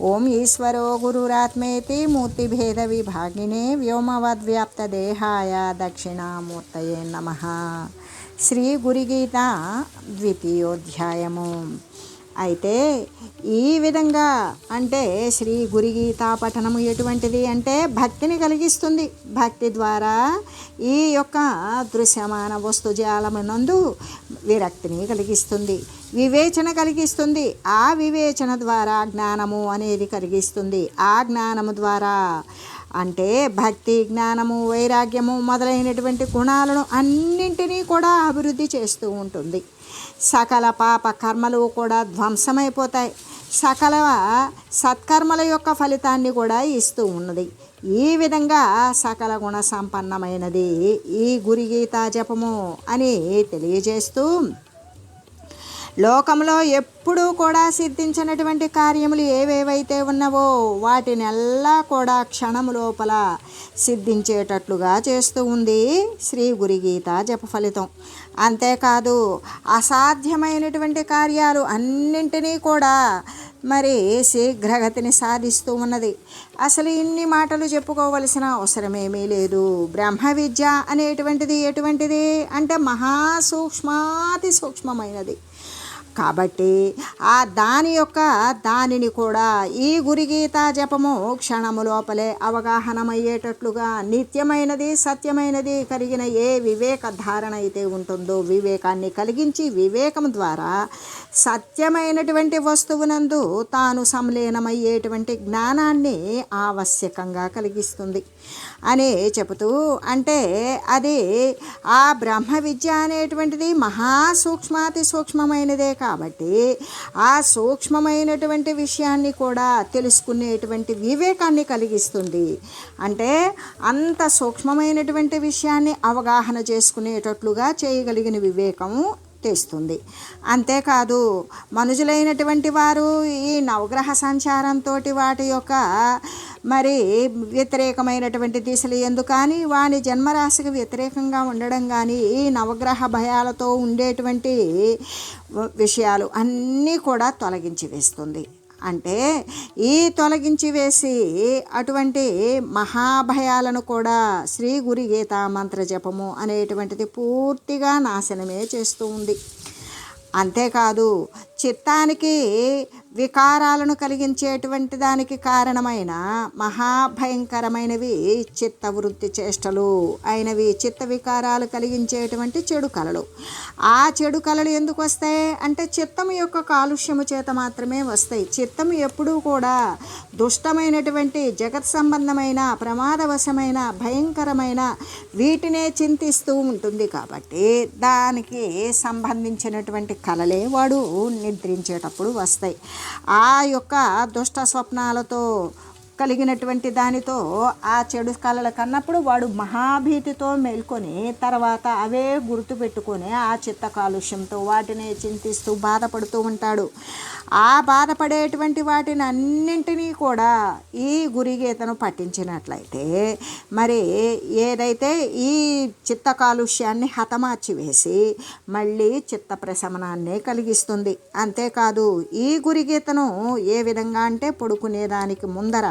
ఓం ఈశ్వరో గురురాత్మేతి మూర్తిభేద విభాగినే వ్యోమవద్వ్యాప్తదేహాయ దక్షిణామూర్తయే నమ శ్రీ గురుగీత ద్వితీయోధ్యాయము అయితే ఈ విధంగా అంటే శ్రీ గురుగీత పఠనము ఎటువంటిది అంటే భక్తిని కలిగిస్తుంది. భక్తి ద్వారా ఈ యొక్క దృశ్యమాన వస్తుజాలమునందు విరక్తిని కలిగిస్తుంది. వివేచన కలిగిస్తుంది. ఆ వివేచన ద్వారా జ్ఞానము అనేది కలిగిస్తుంది. ఆ జ్ఞానము ద్వారా అంటే భక్తి జ్ఞానము వైరాగ్యము మొదలైనటువంటి గుణాలను అన్నింటినీ కూడా అభివృద్ధి చేస్తూ ఉంటుంది. సకల పాప కర్మలు కూడా ధ్వంసమైపోతాయి. సకల సత్కర్మల యొక్క ఫలితాన్ని కూడా ఇస్తూ ఉన్నది. ఈ విధంగా సకల గుణ సంపన్నమైనది ఈ గురిగీతా జపము అని తెలియజేస్తూ లోకంలో ఎప్పుడూ కూడా సిద్ధించినటువంటి కార్యములు ఏవేవైతే ఉన్నవో వాటినెల్లా కూడా క్షణము లోపల సిద్ధించేటట్లుగా చేస్తూ ఉంది శ్రీ గురిగీత జప ఫలితం. అంతేకాదు అసాధ్యమైనటువంటి కార్యాలు అన్నింటినీ కూడా మరి శీఘ్రగతిని సాధిస్తూ ఉన్నది. అసలు ఇన్ని మాటలు చెప్పుకోవలసిన అవసరమేమీ లేదు. బ్రహ్మ విద్య అనేటువంటిది ఎటువంటిది? అంటే మహాసూక్ష్మాతి సూక్ష్మమైనది. కాబట్టి ఆ దాని యొక్క దానిని కూడా ఈ గురిగీతా జపము క్షణము లోపలే అవగాహనమయ్యేటట్లుగా నిత్యమైనది సత్యమైనది కలిగిన ఏ వివేక ధారణ అయితే ఉంటుందో వివేకాన్ని కలిగించి వివేకం ద్వారా సత్యమైనటువంటి వస్తువునందు తాను సంలీనమయ్యేటువంటి జ్ఞానాన్ని ఆవశ్యకంగా కలిగిస్తుంది. అని చెబుతూ అంటే అది ఆ బ్రహ్మ విద్య అనేటువంటిది మహాసూక్ష్మాతి సూక్ష్మమైనదే కాబట్టి ఆ సూక్ష్మమైనటువంటి విషయాన్ని కూడా తెలుసుకునేటువంటి వివేకాన్ని కలిగిస్తుంది. అంటే అంత సూక్ష్మమైనటువంటి విషయాన్ని అవగాహన చేసుకునేటట్లుగా చేయగలిగిన వివేకము తెస్తుంది. అంతేకాదు మనుషులైనటువంటి వారు ఈ నవగ్రహ సంచారంతో వాటి యొక్క మరి వ్యతిరేకమైనటువంటి దిశలు ఎందు కానీ వాని జన్మరాశికి వ్యతిరేకంగా ఉండడం కానీ ఈ నవగ్రహ భయాలతో ఉండేటువంటి విషయాలు అన్నీ కూడా తొలగించి వేస్తుంది. అంటే ఈ తొలగించి వేసి అటువంటి మహాభయాలను కూడా శ్రీ గురి గీతా మంత్ర జపము అనేటువంటిది పూర్తిగా నాశనమే చేస్తూ ఉంది. అంతేకాదు చిత్తానికి వికారాలను కలిగించేటువంటి దానికి కారణమైన మహాభయంకరమైనవి చిత్తవృత్తి చేష్టలు అయినవి చిత్త వికారాలు కలిగించేటువంటి చెడు కళలు. ఆ చెడు కళలు ఎందుకు వస్తాయి? అంటే చిత్తం యొక్క కాలుష్యము చేత మాత్రమే వస్తాయి. చిత్తం ఎప్పుడూ కూడా దుష్టమైనటువంటి జగత్ సంబంధమైన ప్రమాదవశమైన భయంకరమైన వీటినే చింతిస్తూ ఉంటుంది కాబట్టి దానికి సంబంధించినటువంటి కళలే వాడు నిద్రించేటప్పుడు వస్తాయి. ఆ యొక్క దుష్ట స్వప్నాలతో కలిగినటువంటి దానితో ఆ చెడు కళల కన్నప్పుడు వాడు మహాభీతితో మేల్కొని తర్వాత అవే గుర్తు పెట్టుకొని ఆ చిత్త కాలుష్యంతో వాటిని చింతిస్తూ బాధపడుతూ ఉంటాడు. ఆ బాధపడేటువంటి వాటిని అన్నింటినీ కూడా ఈ గురిగీతను పట్టించినట్లయితే మరి ఏదైతే ఈ చిత్త కాలుష్యాన్ని హతమార్చి వేసి మళ్ళీ చిత్త ప్రశమనాన్ని కలిగిస్తుంది. అంతేకాదు ఈ గురిగీతను ఏ విధంగా అంటే పడుకునేదానికి ముందర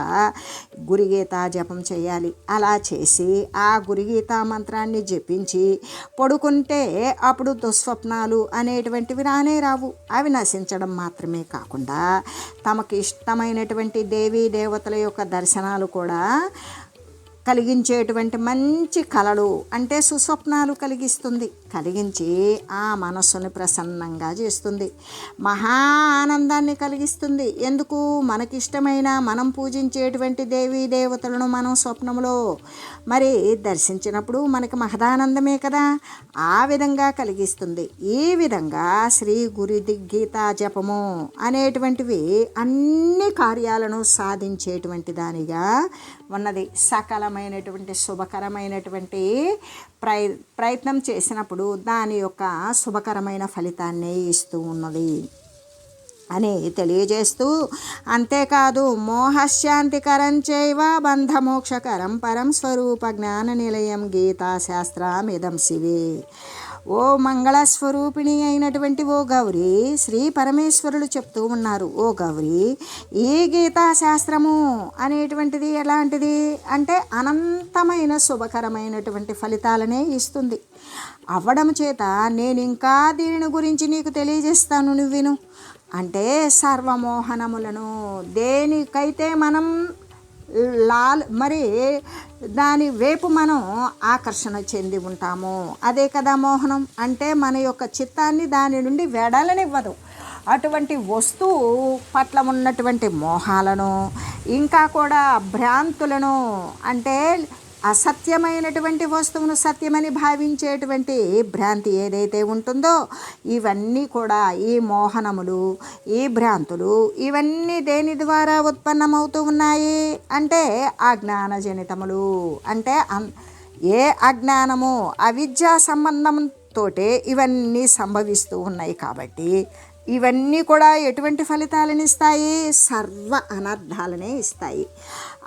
గురిగీత జపం చేయాలి. అలా చేసి ఆ గురిగీత మంత్రాన్ని జపించి పడుకుంటే అప్పుడు దుస్వప్నాలు అనేటువంటివి రానే రావు. అవి నశించడం మాత్రమే కాకుండా తమకు ఇష్టమైనటువంటి దేవీ దేవతల యొక్క దర్శనాలు కూడా కలిగించేటువంటి మంచి కళలు అంటే సుస్వప్నాలు కలిగిస్తుంది. కలిగించి ఆ మనస్సుని ప్రసన్నంగా చేస్తుంది. మహా ఆనందాన్ని కలిగిస్తుంది. ఎందుకు? మనకిష్టమైన మనం పూజించేటువంటి దేవీ దేవతలను మనం స్వప్నంలో మరి దర్శించినప్పుడు మనకి మహదానందమే కదా? ఆ విధంగా కలిగిస్తుంది. ఈ విధంగా శ్రీ గురి గీతా జపము అనేటువంటివి అన్ని కార్యాలను సాధించేటువంటి దానిగా ఉన్నది. సకలమైనటువంటి శుభకరమైనటువంటి ప్రయ ప్రయత్నం చేసినప్పుడు దాని యొక్క శుభకరమైన ఫలితాన్ని ఇస్తూ ఉన్నది అని తెలియజేస్తూ అంతేకాదు మోహశాంతికరం చైవ బంధమోక్షకరం పరం స్వరూప జ్ఞాన నిలయం గీతా శాస్త్రమిదం శివే. ఓ మంగళస్వరూపిణి అయినటువంటి ఓ గౌరి శ్రీ పరమేశ్వరులు చెప్తూ ఉన్నారు. ఓ గౌరి ఈ గీతాశాస్త్రము అనేటువంటిది ఎలాంటిది? అంటే అనంతమైన శుభకరమైనటువంటి ఫలితాలనే ఇస్తుంది. అవ్వడం చేత నేను ఇంకా దీనిని గురించి నీకు తెలియజేస్తాను నువ్వు విను అంటే సర్వమోహనములను దేనికైతే మనం లాల్ మరి దాని వైపు మనం ఆకర్షణ చెంది ఉంటాము. అదే కదా మోహనం? అంటే మన యొక్క చిత్తాన్ని దాని నుండి వెడలనివ్వదు అటువంటి వస్తువు పట్ల ఉన్నటువంటి మోహాలను ఇంకా కూడా భ్రాంతులను అంటే అసత్యమైనటువంటి వస్తువును సత్యమని భావించేటువంటి భ్రాంతి ఏదైతే ఉంటుందో ఇవన్నీ కూడా ఈ మోహనములు ఈ భ్రాంతులు ఇవన్నీ దేని ద్వారా ఉత్పన్నమవుతూ ఉన్నాయి? అంటే అజ్ఞానజనితములు. అంటే ఏ అజ్ఞానము అవిద్యా సంబంధంతో ఇవన్నీ సంభవిస్తూ ఉన్నాయి కాబట్టి ఇవన్నీ కూడా ఎటువంటి ఫలితాలను ఇస్తాయి? సర్వ అనర్థాలనే ఇస్తాయి.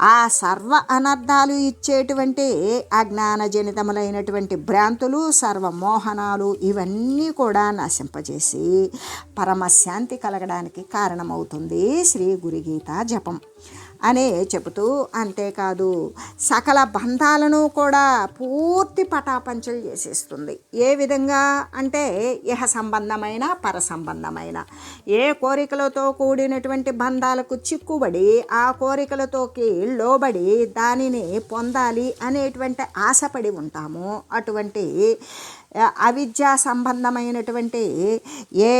ఆ సర్వ అనర్థాలు ఇచ్చేటువంటి అజ్ఞానజనితములైనటువంటి భ్రాంతులు సర్వమోహనాలు ఇవన్నీ కూడా నశింపజేసి పరమశాంతి కలగడానికి కారణమవుతుంది శ్రీ గురుగీత జపం. అనే చెబుతూ అంతేకాదు సకల బంధాలను కూడా పూర్తి పటాపంచలు చేసేస్తుంది. ఏ విధంగా అంటే ఇహ సంబంధమైన పర సంబంధమైన. ఏ కోరికలతో కూడినటువంటి బంధాలకు చిక్కుబడి ఆ కోరికలతోకి లోబడి దానిని పొందాలి అనేటువంటి ఆశపడి ఉంటాము. అటువంటి అవిద్యా సంబంధమైనటువంటి ఏ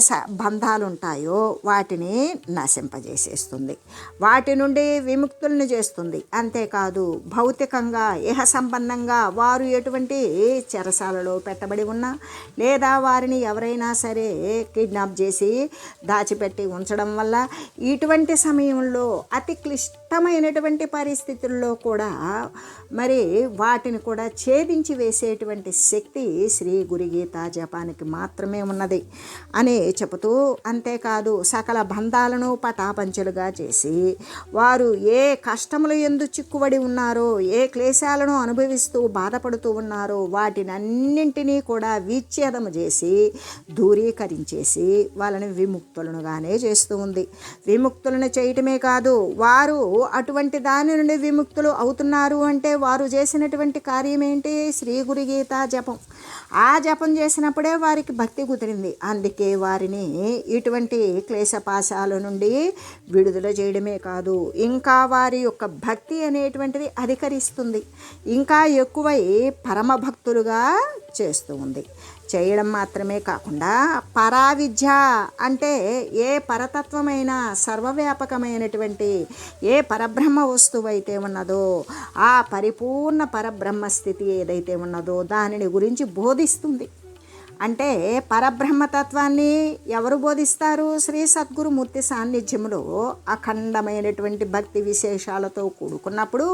స బంధాలు ఉంటాయో వాటిని నశింపజేసేస్తుంది. వాటి నుండి విముక్తులను చేస్తుంది. అంతేకాదు భౌతికంగా ఇహ సంబంధంగా వారు ఎటువంటి చెరసాలలో పెట్టబడి ఉన్నా లేదా వారిని ఎవరైనా సరే కిడ్నాప్ చేసి దాచిపెట్టి ఉంచడం వల్ల ఇటువంటి సమయంలో అతి క్లిష్టమైనటువంటి పరిస్థితుల్లో కూడా మరి వాటిని కూడా ఛేదించి వేసేటువంటి శక్తి శ్రీ గురుగీత జపానికి మాత్రమే ఉన్నది. అని చెబుతూ అంతేకాదు సకల బంధాలను పటాపంచలుగా చేసి వారు ఏ కష్టములు ఎందు చిక్కుబడి ఉన్నారో ఏ క్లేశాలను అనుభవిస్తూ బాధపడుతూ ఉన్నారో వాటినన్నింటినీ కూడా విచ్ఛేదము చేసి దూరీకరించేసి వాళ్ళని విముక్తులనుగానే చేస్తూ ఉంది. విముక్తులను చేయటమే కాదు వారు అటువంటి దాని నుండి విముక్తులు అవుతున్నారు అంటే వారు చేసినటువంటి కార్యం ఏంటి శ్రీ గురుగీత జపం. ఆ జపం చేసినప్పుడే వారికి భక్తి కుదిరింది. అందుకే వారిని ఇటువంటి క్లేశపాశాల నుండి విడుదల చేయడమే కాదు ఇంకా వారి యొక్క భక్తి అనేటువంటిది అధికరిస్తుంది. ఇంకా ఎక్కువై పరమ భక్తులుగా చేస్తూ ఉంది. చేయడం మాత్రమే కాకుండా పరావిద్య అంటే ఏ పరతత్వమైన సర్వవ్యాపకమైనటువంటి ఏ పరబ్రహ్మ వస్తువు అయితే ఉన్నదో ఆ పరిపూర్ణ పరబ్రహ్మ స్థితి ఏదైతే ఉన్నదో దానిని గురించి బోధిస్తుంది. అంటే పరబ్రహ్మతత్వాన్ని ఎవరు బోధిస్తారు? శ్రీ సద్గురుమూర్తి సాన్నిధ్యంలో అఖండమైనటువంటి భక్తి విశేషాలతో కూడుకున్నప్పుడు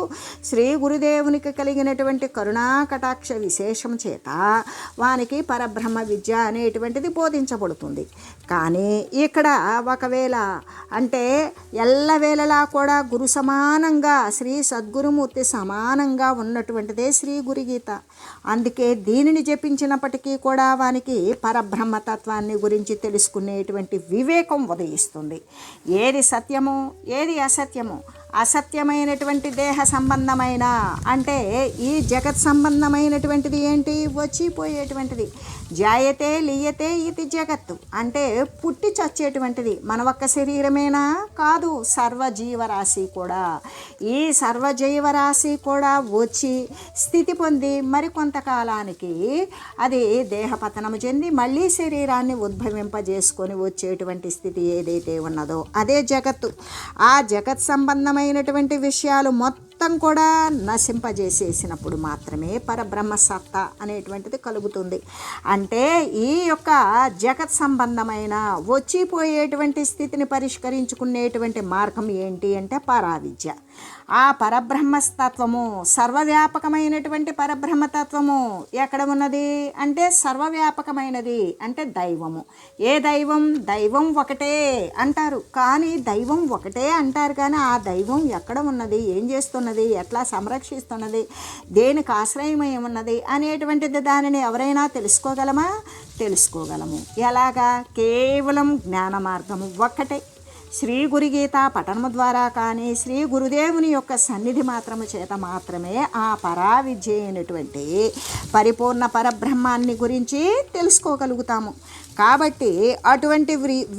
శ్రీ గురుదేవునికి కలిగినటువంటి కరుణా కటాక్ష విశేషం చేత వానికి పరబ్రహ్మ విద్య అనేటువంటిది బోధించబడుతుంది. కానీ ఇక్కడ ఒకవేళ అంటే ఎల్లవేళలా కూడా గురు సమానంగా శ్రీ సద్గురుమూర్తి సమానంగా ఉన్నటువంటిదే శ్రీ గురుగీత. అందుకే దీనిని జపించినప్పటికీ కూడా వానికి పరబ్రహ్మతత్వాన్ని గురించి తెలుసుకునేటువంటి వివేకం ఉదయిస్తుంది. ఏది సత్యము ఏది అసత్యము అసత్యమైనటువంటి దేహ సంబంధమైన అంటే ఈ జగత్ సంబంధమైనటువంటిది ఏంటి? వచ్చిపోయేటువంటిది. జాయతే లీయతే ఇది జగత్తు. అంటే పుట్టి చచ్చేటువంటిది మన ఒక్క శరీరమేనా కాదు సర్వజీవరాశి కూడా. ఈ సర్వజీవరాశి కూడా వచ్చి స్థితి పొంది మరి కొంతకాలానికి అది దేహపతనము చెంది మళ్ళీ శరీరాన్ని ఉద్భవింపజేసుకొని వచ్చేటువంటి స్థితి ఏదైతే ఉన్నదో అదే జగత్తు. ఆ జగత్ సంబంధమైనటువంటి విషయాలు మొత్తం మొత్తం కూడా నశింపజేసేసినప్పుడు మాత్రమే పరబ్రహ్మ సత్తా అనేటువంటిది కలుగుతుంది. అంటే ఈ యొక్క జగత్ సంబంధమైన వచ్చిపోయేటువంటి స్థితిని పరిష్కరించుకునేటువంటి మార్గం ఏంటి అంటే పరావిద్య. ఆ పరబ్రహ్మతత్వము సర్వవ్యాపకమైనటువంటి పరబ్రహ్మతత్వము ఎక్కడ ఉన్నది అంటే సర్వవ్యాపకమైనది అంటే దైవము. ఏ దైవం? దైవం ఒకటే అంటారు. కానీ దైవం ఒకటే అంటారు కానీ ఆ దైవం ఎక్కడ ఉన్నది? ఏం చేస్తున్నది? ఎట్లా సంరక్షిస్తున్నది దేనికి ఆశ్రయమై ఉన్నది అనేటువంటిది దానిని ఎవరైనా తెలుసుకోగలమా? తెలుసుకోగలము. ఎలాగా? కేవలం జ్ఞాన మార్గము ఒక్కటే. శ్రీ గురుగీత పఠనము ద్వారా కానీ శ్రీ గురుదేవుని యొక్క సన్నిధి మాత్రము చేత మాత్రమే ఆ పరావిద్య అయినటువంటి పరిపూర్ణ పరబ్రహ్మాన్ని గురించి తెలుసుకోగలుగుతాము. కాబట్టి అటువంటి వి-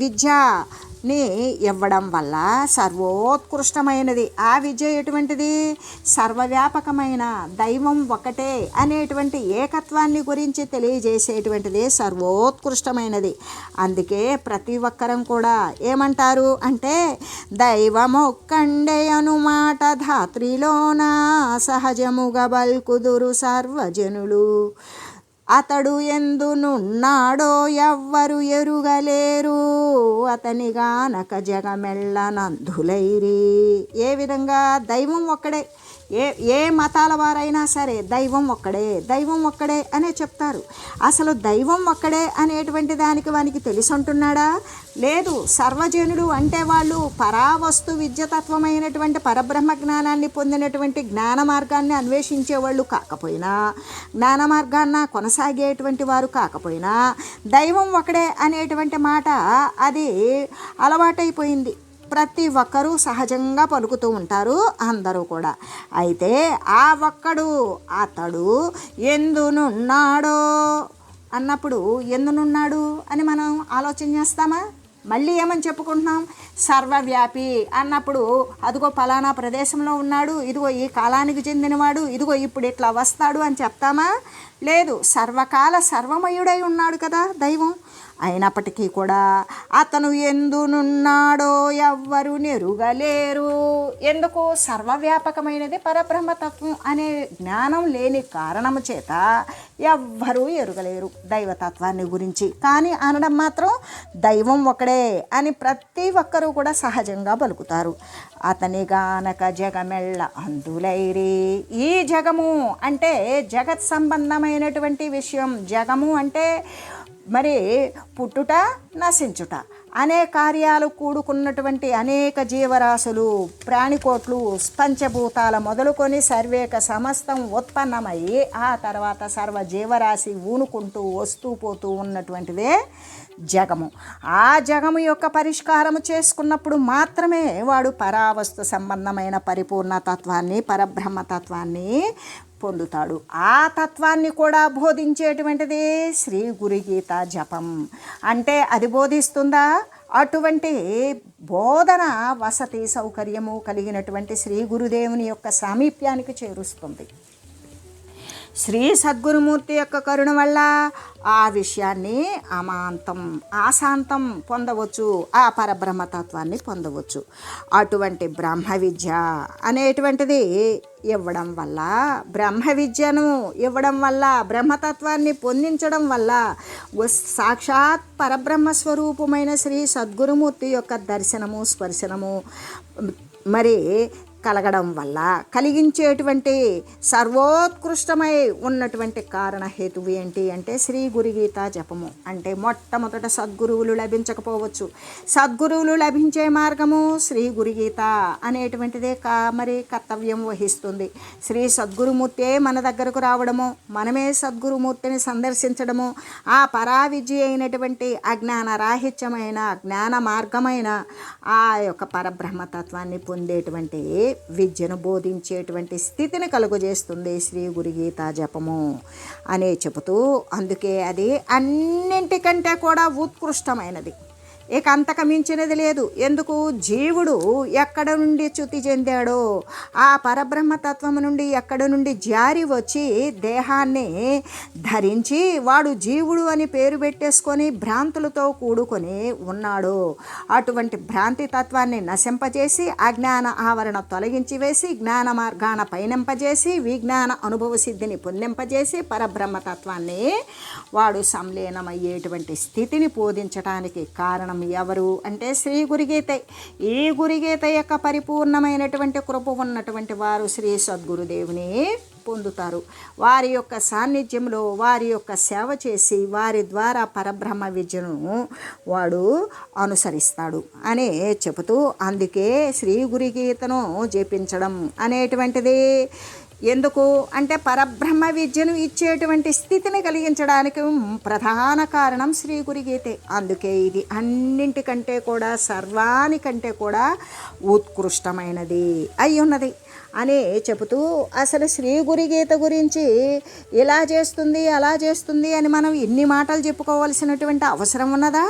ని ఇవ్వడం వల్ల సర్వోత్కృష్టమైనది. ఆ విద్య ఎటువంటిది? సర్వవ్యాపకమైన దైవం ఒకటే అనేటువంటి ఏకత్వాన్ని గురించి తెలియజేసేటువంటిది సర్వోత్కృష్టమైనది. అందుకే ప్రతి ఒక్కరం కూడా ఏమంటారు అంటే దైవమొక్కండే అనుమాట ధాత్రిలోన సహజముగా బల్కుదురు సర్వజనులు. అతడు ఎందునున్నాడో ఎవ్వరు ఎరుగలేరు. అతని గానక జగమెల్ల నందులైరి. ఏ విధంగా దైవం ఒక్కడే. ఏ ఏ మతాల వారైనా సరే దైవం ఒక్కడే దైవం ఒక్కడే అనే చెప్తారు. అసలు దైవం ఒక్కడే అనేటువంటి దానికి వానికి తెలిసి ఉంటున్నాడా లేదు సర్వజనుడు అంటే వాళ్ళు పరావస్తు విద్యతత్వమైనటువంటి పరబ్రహ్మ జ్ఞానాన్ని పొందినటువంటి జ్ఞాన మార్గాన్ని అన్వేషించే వాళ్ళు కాకపోయినా జ్ఞాన మార్గాన్న కొనసాగేటువంటి వారు కాకపోయినా దైవం ఒకడే అనేటువంటి మాట అది అలవాటైపోయింది. ప్రతి ఒక్కరూ సహజంగా పలుకుతూ ఉంటారు అందరూ కూడా. అయితే ఆ ఒక్కడు అతడు ఎందునున్నాడో అన్నప్పుడు ఎందునున్నాడు అని మనం ఆలోచన చేస్తామా? మళ్ళీ ఏమని చెప్పుకుంటున్నాం? సర్వవ్యాపి అన్నప్పుడు అదిగో ఫలానా ప్రదేశంలో ఉన్నాడు ఇదిగో ఈ కాలానికి చెందినవాడు ఇదిగో ఇప్పుడు ఇట్లా వస్తాడు అని చెప్తామా? లేదు సర్వకాల సర్వమయుడై ఉన్నాడు కదా దైవం. అయినప్పటికీ కూడా అతను ఎందునున్నాడో ఎవ్వరు నెరుగలేరు. ఎందుకు? సర్వవ్యాపకమైనది పరబ్రహ్మతత్వం అనే జ్ఞానం లేని కారణము చేత ఎవ్వరూ ఎరుగలేరు దైవతత్వాన్ని గురించి. కానీ అనడం మాత్రం దైవం ఒకడే అని ప్రతి ఒక్కరూ కూడా సహజంగా పలుకుతారు. అతని గానక జగమెళ్ళ అందులైరి ఈ జగము అంటే జగత్ సంబంధమైనటువంటి విషయం. జగము అంటే మరి పుట్టుట నశించుట. అనే కార్యాలు కూడుకున్నటువంటి అనేక జీవరాశులు ప్రాణికోట్లు స్పంచభూతాల మొదలుకొని సర్వేక సమస్తం ఉత్పన్నమై ఆ తర్వాత సర్వ జీవరాశి ఊనుకుంటూ వస్తూ పోతూ ఉన్నటువంటిదే జగము. ఆ జగము యొక్క పరిష్కారము చేసుకున్నప్పుడు మాత్రమే వాడు పరావస్తు సంబంధమైన పరిపూర్ణ తత్వాన్ని పరబ్రహ్మతత్వాన్ని పొందుతాడు. ఆ తత్వాన్ని కూడా బోధించేటువంటిది శ్రీ గురుగీత జపం. అంటే అది బోధిస్తుందా? అటువంటి బోధన వసతి సౌకర్యము కలిగినటువంటి శ్రీ గురుదేవుని యొక్క సామీప్యానికి చేరుస్తుంది. శ్రీ సద్గురుమూర్తి యొక్క కరుణ వల్ల ఆ విషయాన్ని అమాంతం ఆశాంతం పొందవచ్చు ఆ పరబ్రహ్మతత్వాన్ని పొందవచ్చు. అటువంటి బ్రహ్మ విద్య అనేటువంటిది ఇవ్వడం వల్ల బ్రహ్మ విద్యను ఇవ్వడం వల్ల బ్రహ్మతత్వాన్ని పొందించడం వల్ల వస్- సాక్షాత్ పరబ్రహ్మ స్వరూపమైన శ్రీ సద్గురుమూర్తి యొక్క దర్శనము స్పర్శనము మరి కలగడం వల్ల కలిగించేటువంటి సర్వోత్కృష్టమై ఉన్నటువంటి కారణ హేతువు ఏంటి అంటే శ్రీ గురుగీత జపము. అంటే మొట్టమొదట సద్గురువులు లభించకపోవచ్చు. సద్గురువులు లభించే మార్గము శ్రీ గురుగీత అనేటువంటిదే కా మరి కర్తవ్యం వహిస్తుంది. శ్రీ సద్గురుమూర్తే మన దగ్గరకు రావడము మనమే సద్గురుమూర్తిని సందర్శించడము ఆ పరావిద్య అయినటువంటి అజ్ఞాన రాహిత్యమైన జ్ఞాన మార్గమైన ఆ యొక్క పరబ్రహ్మతత్వాన్ని పొందేటువంటి విద్యను బోధించేటువంటి స్థితిని కలుగజేస్తుంది శ్రీ గురు గీతా జపము అనే చెబుతూ అందుకే అది అన్నింటికంటే కూడా ఉత్కృష్టమైనది. ఇక అంతకు మించినది లేదు. ఎందుకు? జీవుడు ఎక్కడ నుండి చ్యుతి చెందాడో? ఆ పరబ్రహ్మతత్వం నుండి ఎక్కడ నుండి జారి వచ్చి దేహాన్ని ధరించి వాడు జీవుడు అని పేరు పెట్టేసుకొని భ్రాంతులతో కూడుకొని ఉన్నాడు. అటువంటి భ్రాంతి తత్వాన్ని నశింపజేసి అజ్ఞాన ఆవరణ తొలగించి వేసి జ్ఞాన మార్గాన పయనింపజేసి విజ్ఞాన అనుభవ సిద్ధిని పొందింపజేసి పరబ్రహ్మతత్వాన్ని వాడు సంలీనమయ్యేటువంటి స్థితిని బోధించడానికి కారణం ఎవరు? అంటే శ్రీ గురుగీత. ఈ గురుగీత యొక్క పరిపూర్ణమైనటువంటి కృప ఉన్నటువంటి వారు శ్రీ సద్గురుదేవుని పొందుతారు. వారి యొక్క సాన్నిధ్యంలో వారి యొక్క సేవ చేసి వారి ద్వారా పరబ్రహ్మ విద్యను వాడు అనుసరిస్తాడు అనే చెబుతూ అందుకే శ్రీ గురుగీతను జపించడం అనేటువంటిది ఎందుకు? అంటే పరబ్రహ్మ విద్యను ఇచ్చేటువంటి స్థితిని కలిగించడానికి ప్రధాన కారణం శ్రీ గురుగీతే. అందుకే ఇది అన్నింటికంటే కూడా సర్వానికంటే కూడా ఉత్కృష్టమైనది. అయి ఉన్నది అని చెబుతూ అసలు శ్రీ గురుగీత గురించి ఇలా చేస్తుంది అలా చేస్తుంది అని మనం ఇన్ని మాటలు చెప్పుకోవాల్సినటువంటి అవసరం ఉన్నదా?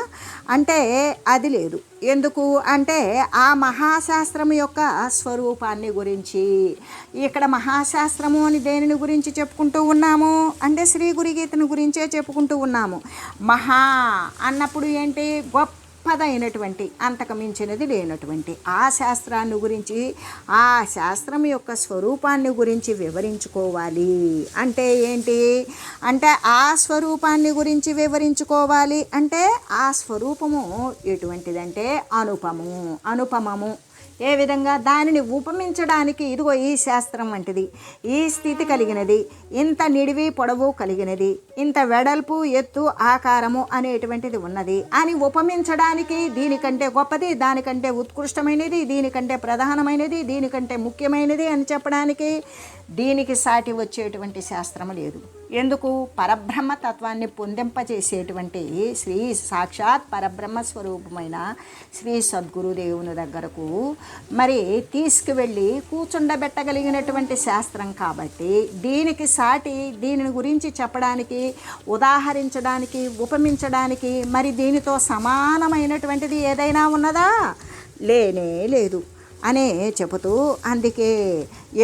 అంటే అది లేదు. ఎందుకు? అంటే ఆ మహాశాస్త్రం యొక్క స్వరూపాన్ని గురించి. ఇక్కడ మహాశాస్త్రము అని దేనిని గురించి చెప్పుకుంటూ ఉన్నాము? అంటే శ్రీ గురుగీతను గురించే చెప్పుకుంటూ ఉన్నాము. మహా అన్నప్పుడు ఏంటి? గొప్ప గొప్పదైనటువంటి అంతకమించినది లేనటువంటి ఆ శాస్త్రాన్ని గురించి ఆ శాస్త్రం యొక్క స్వరూపాన్ని గురించి వివరించుకోవాలి. అంటే ఏంటి? అంటే ఆ స్వరూపాన్ని గురించి వివరించుకోవాలి. అంటే ఆ స్వరూపము ఎటువంటిదంటే అనుపము అనుపమము. ఏ విధంగా? దానిని ఉపమించడానికి ఇదిగో ఈ శాస్త్రం వంటిది. ఈ స్థితి కలిగినది. ఇంత నిడివి పొడవు కలిగినది. ఇంత వెడల్పు ఎత్తు ఆకారము అనేటువంటిది ఉన్నది. అని ఉపమించడానికి దీనికంటే గొప్పది దానికంటే ఉత్కృష్టమైనది దీనికంటే ప్రధానమైనది దీనికంటే ముఖ్యమైనది అని చెప్పడానికి దీనికి సాటి వచ్చేటువంటి శాస్త్రం లేదు. ఎందుకు? పరబ్రహ్మ తత్వాన్ని పొందింపజేసేటువంటి శ్రీ సాక్షాత్ పరబ్రహ్మ స్వరూపమైన శ్రీ సద్గురుదేవుని దగ్గరకు మరి తీసుకువెళ్ళి కూర్చుండబెట్టగలిగినటువంటి శాస్త్రం కాబట్టి దీనికి సాటి దీనిని గురించి చెప్పడానికి ఉదాహరించడానికి ఉపమించడానికి మరి దీనితో సమానమైనటువంటిది ఏదైనా ఉన్నదా? లేనే లేదు అనే చెబుతూ అందుకే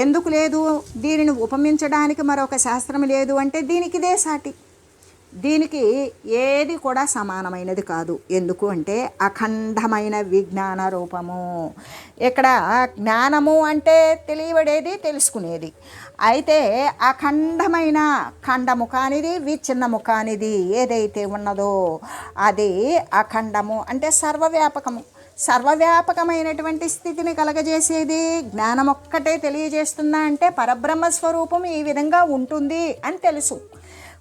ఎందుకు లేదు? దీనిని ఉపమించడానికి మరొక శాస్త్రం లేదు అంటే దీనికి ఇదే సాటి. దీనికి ఏది కూడా సమానమైనది కాదు. ఎందుకు అంటే అఖండమైన విజ్ఞాన రూపము. ఇక్కడ జ్ఞానము అంటే తెలియబడేది తెలుసుకునేది. అయితే అఖండమైన ఖండము కానిది విచ్ఛిన్నము కానిది ఏదైతే ఉన్నదో అది అఖండము. అంటే సర్వవ్యాపకము. సర్వవ్యాపకమైనటువంటి స్థితిని కలగజేసేది జ్ఞానం ఒక్కటే తెలియజేస్తుందా అంటే పరబ్రహ్మ స్వరూపం ఈ విధంగా ఉంటుంది అని తెలుసు.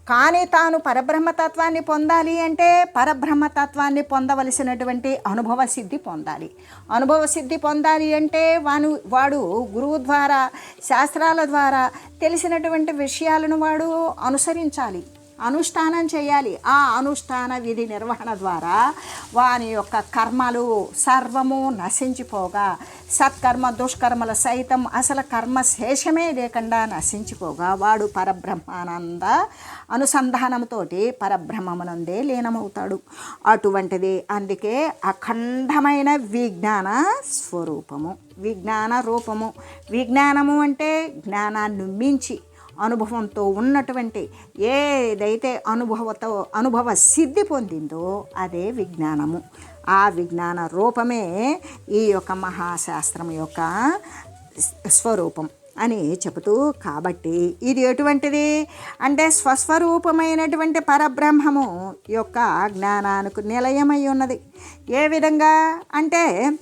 కానీ తాను పరబ్రహ్మతత్వాన్ని పొందాలి అంటే పరబ్రహ్మతత్వాన్ని పొందవలసినటువంటి అనుభవ సిద్ధి పొందాలి. అనుభవ సిద్ధి పొందాలి అంటే వాను వాడు గురువు ద్వారా శాస్త్రాల ద్వారా తెలిసినటువంటి విషయాలను వాడు అనుసరించాలి. అనుష్ఠానం చేయాలి. ఆ అనుష్ఠాన విధి నిర్వహణ ద్వారా వాని యొక్క కర్మలు సర్వము నశించిపోగా సత్కర్మ దుష్కర్మల సైతం అసలు కర్మ శేషమే లేకుండా నశించిపోగా వాడు పరబ్రహ్మానంద అనుసంధానంతోటి పరబ్రహ్మమునందే లీనమవుతాడు. అటువంటిది అందుకే అఖండమైన విజ్ఞాన స్వరూపము. విజ్ఞాన రూపము. విజ్ఞానము అంటే జ్ఞానాన్ని మించి అనుభవంతో ఉన్నటువంటి ఏదైతే అనుభవతో అనుభవ సిద్ధి పొందిందో అదే విజ్ఞానము. ఆ విజ్ఞాన రూపమే ఈ యొక్క మహాశాస్త్రం యొక్క స్వరూపం అని చెబుతూ కాబట్టి ఇది ఎటువంటిది? అంటే స్వస్వరూపమైనటువంటి పరబ్రహ్మము యొక్క జ్ఞానానికి నిలయమై ఉన్నది. ఏ విధంగా? అంటే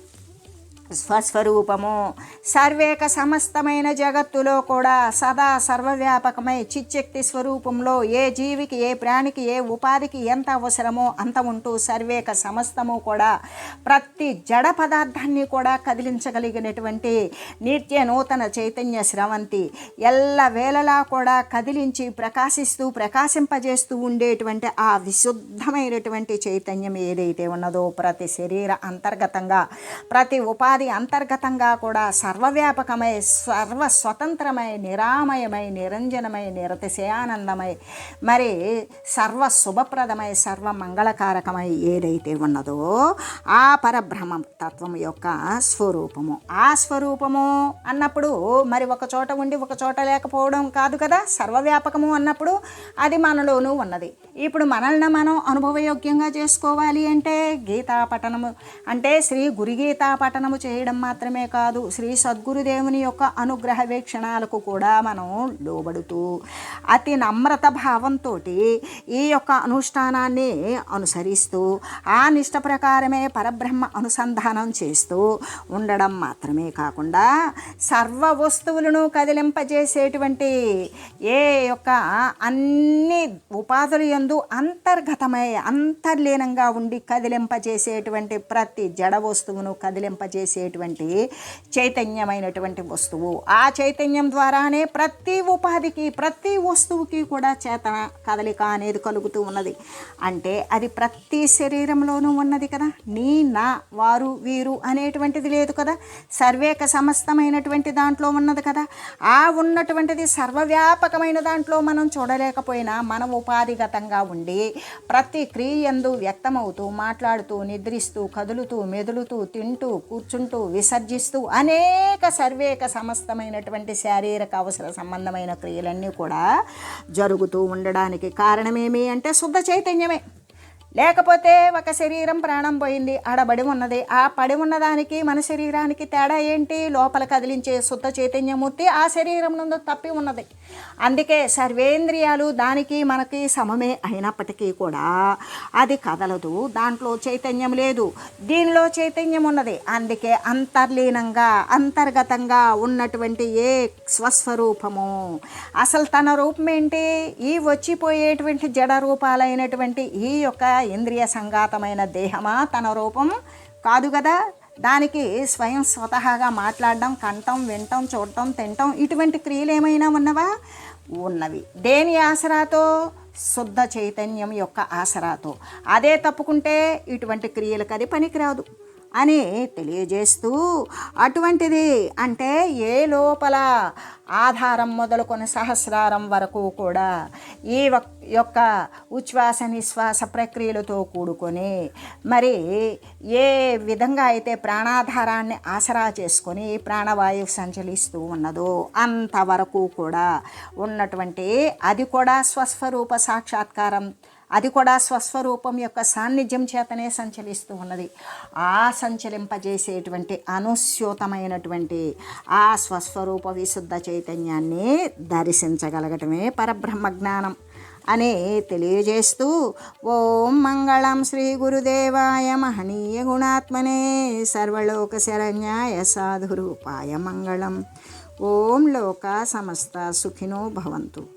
స్వస్వరూపము. సర్వేక సమస్తమైన జగత్తులో కూడా సదా సర్వవ్యాపకమై చిచ్చక్తి స్వరూపంలో ఏ జీవికి ఏ ప్రాణికి ఏ ఉపాధికి ఎంత అవసరమో అంత ఉంటూ సర్వేక సమస్తము కూడా ప్రతి జడ పదార్థాన్ని కూడా కదిలించగలిగినటువంటి నిత్య నూతన చైతన్య స్రవంతి. ఎల్ల వేళలా కూడా కదిలించి ప్రకాశిస్తూ ప్రకాశింపజేస్తూ ఉండేటువంటి ఆ విశుద్ధమైనటువంటి చైతన్యం ఏదైతే ఉన్నదో ప్రతి శరీర అంతర్గతంగా ప్రతి ఉపాధి అది అంతర్గతంగా కూడా సర్వవ్యాపకమై సర్వ స్వతంత్రమై నిరామయమై నిరంజనమై నిరతిశయానందమై మరి సర్వ శుభప్రదమై సర్వ మంగళకారకమై ఏదైతే ఉన్నదో ఆ పరబ్రహ్మ తత్వం యొక్క స్వరూపము. ఆ స్వరూపము అన్నప్పుడు మరి ఒక చోట ఉండి ఒక చోట లేకపోవడం కాదు కదా? సర్వవ్యాపకము అన్నప్పుడు అది మనలోనూ ఉన్నది. ఇప్పుడు మనల్ని మనం అనుభవయోగ్యంగా చేసుకోవాలి అంటే గీతా పఠనము అంటే శ్రీ గురుగీతా పఠనము చేయడం మాత్రమే కాదు శ్రీ సద్గురుదేవుని యొక్క అనుగ్రహ వీక్షణాలకు కూడా మనం లోబడుతూ అతి నమ్రత భావంతో ఈ యొక్క అనుష్ఠానాన్ని అనుసరిస్తూ ఆ నిష్ట ప్రకారమే పరబ్రహ్మ అనుసంధానం చేస్తూ ఉండడం మాత్రమే కాకుండా సర్వ వస్తువులను కదిలింపజేసేటువంటి ఏ యొక్క అన్ని ఉపాధులు ఎందు అంతర్గతమై అంతర్లీనంగా ఉండి కదిలింపజేసేటువంటి ప్రతి జడ వస్తువును చేసేటువంటి చైతన్యమైనటువంటి వస్తువు. ఆ చైతన్యం ద్వారానే ప్రతి ఉపాధికి ప్రతి వస్తువుకి కూడా చేతన కదలిక అనేది కలుగుతూ ఉన్నది. అంటే అది ప్రతి శరీరంలోనూ ఉన్నది కదా? నీ నా వారు వీరు అనేటువంటిది లేదు కదా? సర్వేక సమస్తమైనటువంటి దాంట్లో ఉన్నది కదా? ఆ ఉన్నటువంటిది సర్వవ్యాపకమైన దాంట్లో మనం చూడలేకపోయినా మన ఉపాధిగతంగా ఉండి ప్రతి క్రియందు వ్యక్తమవుతూ మాట్లాడుతూ నిద్రిస్తూ కదులుతూ మెదులుతూ తింటూ కూర్చుంటూ విసర్జిస్తూ అనేక సర్వేక సమస్తమైనటువంటి శారీరక అవసర సంబంధమైన క్రియలన్నీ కూడా జరుగుతూ ఉండడానికి కారణమేమి అంటే శుద్ధ చైతన్యమే. లేకపోతే ఒక శరీరం ప్రాణం పోయింది ఆడబడి ఉన్నది. ఆ పడి ఉన్నదానికి మన శరీరానికి తేడా ఏంటి? లోపల కదిలించే శుద్ధ చైతన్యమూర్తి ఆ శరీరం నుండి తప్పి ఉన్నది. అందుకే సర్వేంద్రియాలు దానికి మనకి సమమే అయినప్పటికీ కూడా అది కదలదు. దాంట్లో చైతన్యం లేదు. దీనిలో చైతన్యం ఉన్నది. అందుకే అంతర్లీనంగా అంతర్గతంగా ఉన్నటువంటి ఏ స్వస్వరూపము. అసలు తన రూపం ఏంటి ఈ వచ్చిపోయేటువంటి జడ రూపాలైనటువంటి ఈ యొక్క ఇంద్రియ సంఘాతమైన దేహమా తన రూపం? కాదు కదా. దానికి స్వయం స్వతహాగా మాట్లాడడం కంటం వినటం చూడటం తినటం ఇటువంటి క్రియలు ఏమైనా ఉన్నవా? ఉన్నవి. దేని ఆసరాతో? శుద్ధ చైతన్యం యొక్క ఆసరాతో. అదే తప్పుకుంటే ఇటువంటి క్రియలకు అది పనికిరాదు. అని తెలియజేస్తూ అటువంటిది అంటే ఏ లోపల ఆధారం మొదలుకొని సహస్రారం వరకు కూడా ఈ యొక్క ఉచ్ఛ్వాస నిశ్వాస ప్రక్రియలతో కూడుకొని మరి ఏ విధంగా అయితే ప్రాణాధారాన్ని ఆసరా చేసుకొని ప్రాణవాయువు సంచలిస్తూ ఉన్నదో అంతవరకు కూడా ఉన్నటువంటి అది కూడా స్వస్వరూప సాక్షాత్కారం అది కూడా స్వస్వరూపం యొక్క సాన్నిధ్యం చేతనే సంచలిస్తూ ఉన్నది. ఆ సంచలింపజేసేటువంటి అనుస్యూతమైనటువంటి ఆ స్వస్వరూప విశుద్ధ చైతన్యాన్ని దర్శించగలగటమే పరబ్రహ్మ జ్ఞానం అని తెలియజేస్తూ ఓం మంగళం శ్రీ గురుదేవాయ మహనీయ గుణాత్మనే సర్వలోక శరణ్యాయ సాధురూపాయ మంగళం. ఓం లోక సమస్త సుఖినో భవంతు.